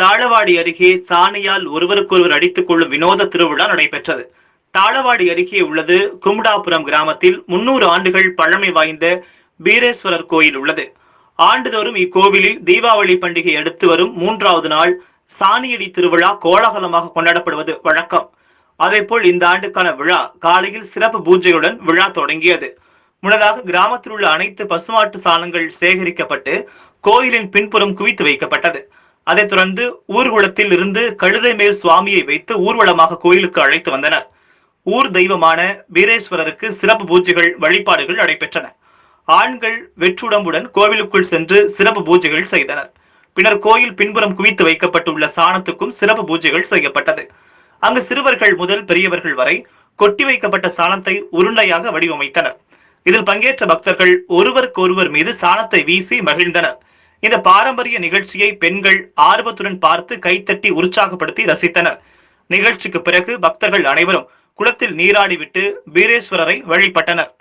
தாளவாடி அருகே சாணியால் ஒருவருக்கொருவர் அடித்துக் கொள்ளும் வினோத திருவிழா நடைபெற்றது. தாளவாடி அருகே உள்ளது கும்டாபுரம் கிராமத்தில் முன்னூறு ஆண்டுகள் பழமை வாய்ந்த பீரேஸ்வரர் கோயில் உள்ளது. ஆண்டுதோறும் இக்கோவிலில் தீபாவளி பண்டிகை அடுத்து வரும் மூன்றாவது நாள் சாணியடி திருவிழா கோலாகலமாக கொண்டாடப்படுவது வழக்கம். அதேபோல் இந்த ஆண்டுக்கான விழா காலையில் சிறப்பு பூஜையுடன் விழா தொடங்கியது. முன்னதாக கிராமத்தில் உள்ள அனைத்து பசுமாட்டு சாணங்கள் சேகரிக்கப்பட்டு கோயிலின் பின்புறம் குவித்து வைக்கப்பட்டது. அதைத் தொடர்ந்து ஊர்வலத்தில் இருந்து கழுதை மேல் சுவாமியை வைத்து ஊர்வலமாக கோயிலுக்கு அழைத்து வந்தனர். ஊர் தெய்வமான வீரேஸ்வரருக்கு சிறப்பு பூஜைகள் வழிபாடுகள் நடைபெற்றன. ஆண்கள் வெற்றுடம்புடன் கோவிலுக்குள் சென்று சிறப்பு பூஜைகள் செய்தனர். பின்னர் கோயில் பின்புறம் குவித்து வைக்கப்பட்டுள்ள சாணத்துக்கும் சிறப்பு பூஜைகள் செய்யப்பட்டது. அங்கு சிறுவர்கள் முதல் பெரியவர்கள் வரை கொட்டி வைக்கப்பட்ட சாணத்தை உருண்டையாக வடிவமைத்தனர். இதில் பங்கேற்ற பக்தர்கள் ஒருவருக்கொருவர் மீது சாணத்தை வீசி மகிழ்ந்தனர். இந்த பாரம்பரிய நிகழ்ச்சியை பெண்கள் ஆர்வத்துடன் பார்த்து கைத்தட்டி உற்சாகப்படுத்தி ரசித்தனர். நிகழ்ச்சிக்கு பிறகு பக்தர்கள் அனைவரும் குளத்தில் நீராடிவிட்டு வீரேஸ்வரரை வழிபட்டனர்.